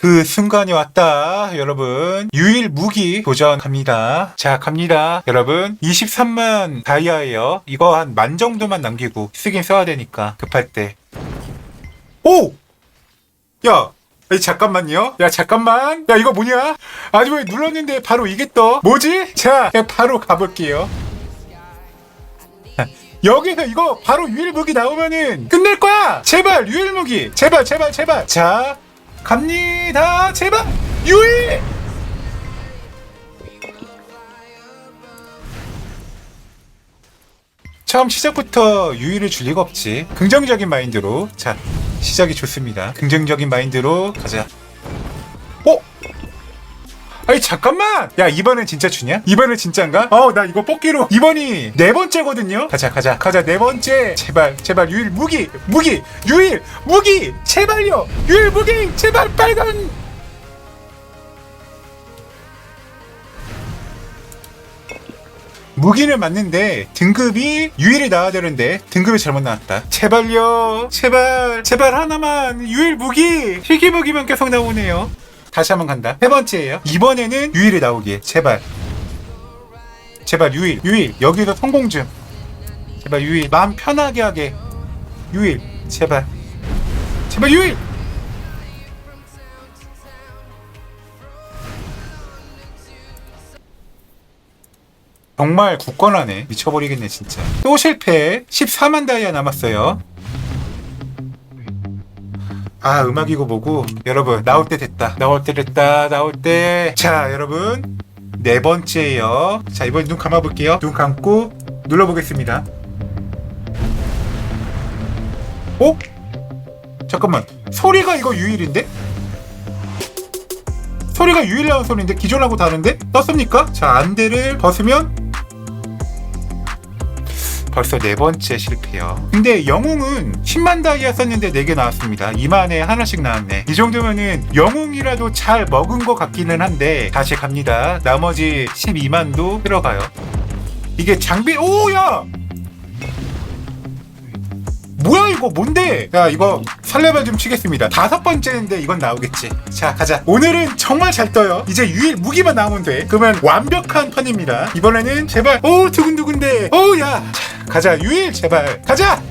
그 순간이 왔다, 여러분. 유일 무기 도전 갑니다. 자, 갑니다. 여러분, 23만 다이아예요. 이거 한 만 정도만 남기고 쓰긴 써야 되니까, 급할 때. 오! 야! 아니, 잠깐만요. 야, 잠깐만. 야, 이거 뭐냐? 아니, 왜 눌렀는데 바로 이게 떠? 뭐지? 자, 바로 가볼게요. 여기서 이거 바로 유일무기 나오면은 끝낼 거야! 제발, 유일무기! 제발, 제발, 제발! 자, 갑니다! 제발! 유일! 처음 시작부터 유의를 줄 리가 없지. 긍정적인 마인드로. 자, 시작이 좋습니다. 긍정적인 마인드로 가자. 어? 아니, 잠깐만! 야, 이번엔 진짜 주냐? 이번엔 진짜인가? 어, 나 이거 뽑기로. 이번이 네 번째거든요? 가자, 가자. 가자, 네 번째. 제발, 제발, 유일, 무기! 무기! 유일! 무기! 제발요! 유일, 무기! 제발, 빨간! 무기는 맞는데 등급이 유일이 나와야 되는데 등급이 잘못 나왔다. 제발요. 제발. 제발 하나만 유일 무기. 희귀 무기만 계속 나오네요. 다시 한번 간다. 세 번째예요. 이번에는 유일이 나오기에 제발. 제발 유일. 유일. 여기서 성공 좀. 제발 유일. 마음 편하게 하게. 유일. 제발. 제발 유일. 정말 굳건하네. 미쳐버리겠네, 진짜. 또 실패. 14만 다이아 남았어요. 아, 음악이고 뭐고. 여러분, 나올 때 됐다. 나올 때 됐다. 나올 때. 자, 여러분. 네 번째예요. 자, 이번 눈 감아볼게요. 눈 감고 눌러보겠습니다. 어? 잠깐만. 소리가 이거 유일인데? 소리가 유일 나온 소리인데 기존하고 다른데? 떴습니까? 자, 안대를 벗으면 벌써 네 번째 실패요. 근데 영웅은 10만 다이아 썼는데 4개 나왔습니다. 2만에 하나씩 나왔네. 이 정도면은 영웅이라도 잘 먹은 것 같기는 한데 다시 갑니다. 나머지 12만도 들어가요. 이게 장비 오야! 뭐야 이거 뭔데? 야 이거 설레발 좀 치겠습니다. 다섯 번째인데 이건 나오겠지. 자 가자. 오늘은 정말 잘 떠요. 이제 유일 무기만 나오면 돼. 그러면 완벽한 판입니다. 이번에는 제발. 오 두근두근데. 오야. 자, 가자 유일 제발. 가자.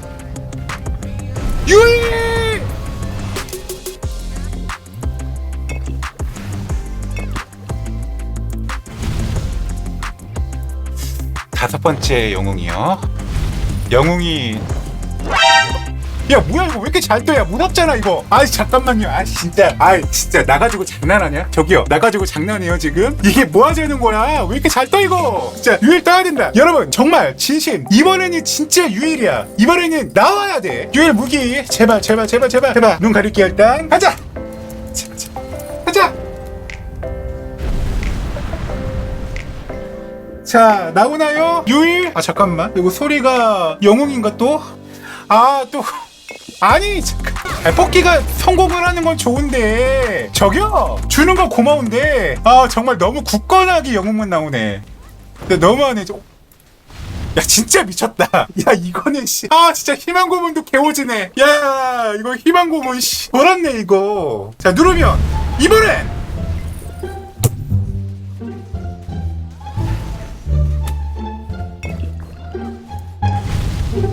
유일. 다섯 번째 영웅이요. 영웅이 야 뭐야 이거 왜 이렇게 잘 떠야 무섭잖아 이거. 아이 잠깐만요. 아 진짜. 아 진짜 나가지고 장난하냐? 저기요. 나가지고 장난해요 지금? 이게 뭐 하자는 거야? 왜 이렇게 잘 떠 이거? 진짜 유일 떠야 된다. 여러분 정말 진심. 이번에는 진짜 유일이야. 이번에는 나와야 돼. 유일 무기. 제발 제발 제발 제발. 제발. 눈 가릴게 일단. 가자! 자 나오나요? 유일? 아 잠깐만. 이거 소리가 영웅인가 또? 아, 또. 아니, 잠깐. 아, 뽑기가 성공을 하는 건 좋은데. 저기요! 주는 건 고마운데. 아, 정말 너무 굳건하게 영웅만 나오네. 근데 너무하네. 저... 야, 진짜 미쳤다. 야, 이거는, 씨. 아, 진짜 희망 고문도 개오지네. 야, 이거 희망 고문, 씨. 돌았네, 이거. 자, 누르면. 이번엔!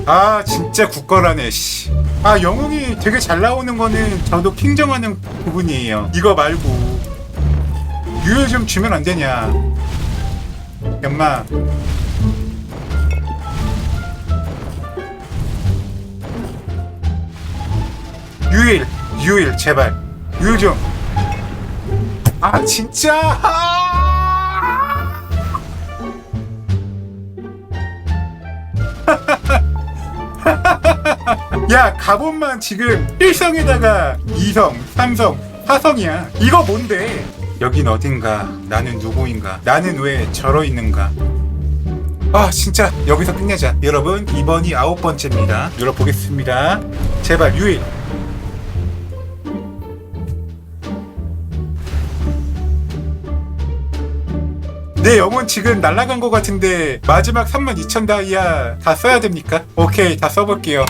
아 진짜 굳건하네 씨. 아 영웅이 되게 잘 나오는 거는 저도 킹정하는 부분이에요. 이거 말고. 유효 좀 주면 안 되냐? 엄마. 유일 유일 제발. 유일 좀아 진짜? 아! 야 갑옷만 지금 1성에다가 2성, 3성, 4성이야. 이거 뭔데? 여긴 어딘가? 나는 누구인가? 나는 왜 저러 있는가? 아 진짜. 여기서 끝내자. 여러분 이번이 아홉 번째입니다. 눌러보겠습니다. 제발 유일. 내 영혼 지금 날라간 것 같은데 마지막 32,000 다이아 다 써야 됩니까? 오케이 다 써볼게요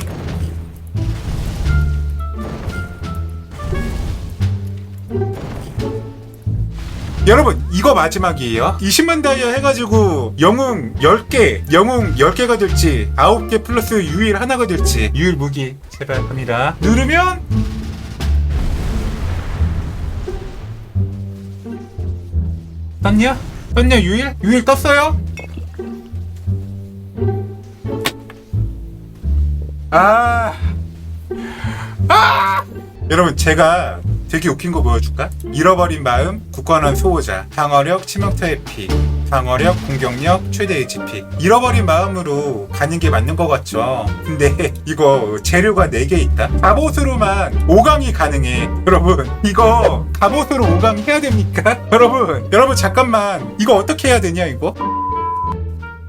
여러분 이거 마지막이에요 20만 다이아 해가지고 영웅 10개 영웅 10개가 될지 9개 플러스 유일 하나가 될지 유일 무기 제발 합니다 누르면 떴냐? 떴냐 유일? 유일 떴어요? 아 아! 여러분 제가 되게 웃긴 거 보여줄까? 잃어버린 마음, 굳건한 수호자, 방어력, 치명타 회피, 방어력, 공격력, 최대 HP. 잃어버린 마음으로 가는 게 맞는 것 같죠? 근데 이거 재료가 4개 있다? 갑옷으로만 5강이 가능해. 여러분, 이거 갑옷으로 5강 해야 됩니까? 여러분, 여러분 잠깐만. 이거 어떻게 해야 되냐, 이거?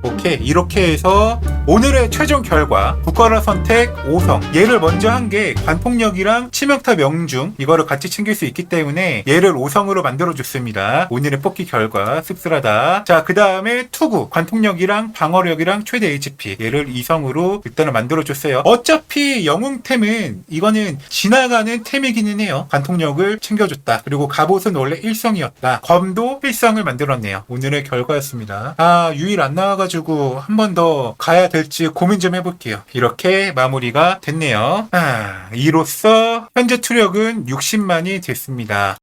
오케이 이렇게 해서 오늘의 최종 결과 국가라 선택 5성. 얘를 먼저 한 게 관폭력이랑 치명타 명중. 이거를 같이 챙길 수 있기 때문에 얘를 5성으로 만들어 줬습니다. 오늘의 뽑기 결과 씁쓸하다. 자 그 다음에 투구. 관폭력이랑 방어력이랑 최대 HP 얘를 2성으로 일단은 만들어 줬어요. 어차피 영웅템은 이거는 지나가는 템이기는 해요. 관폭력을 챙겨줬다. 그리고 갑옷은 원래 1성이었다. 검도 1성을 만들었네요. 오늘의 결과였습니다. 아 유일 안 나와가지고 한 번 더 가야 될지 고민 좀 해볼게요. 이렇게 마무리가 됐네요. 아 이로써 현재 투력은 60만이 됐습니다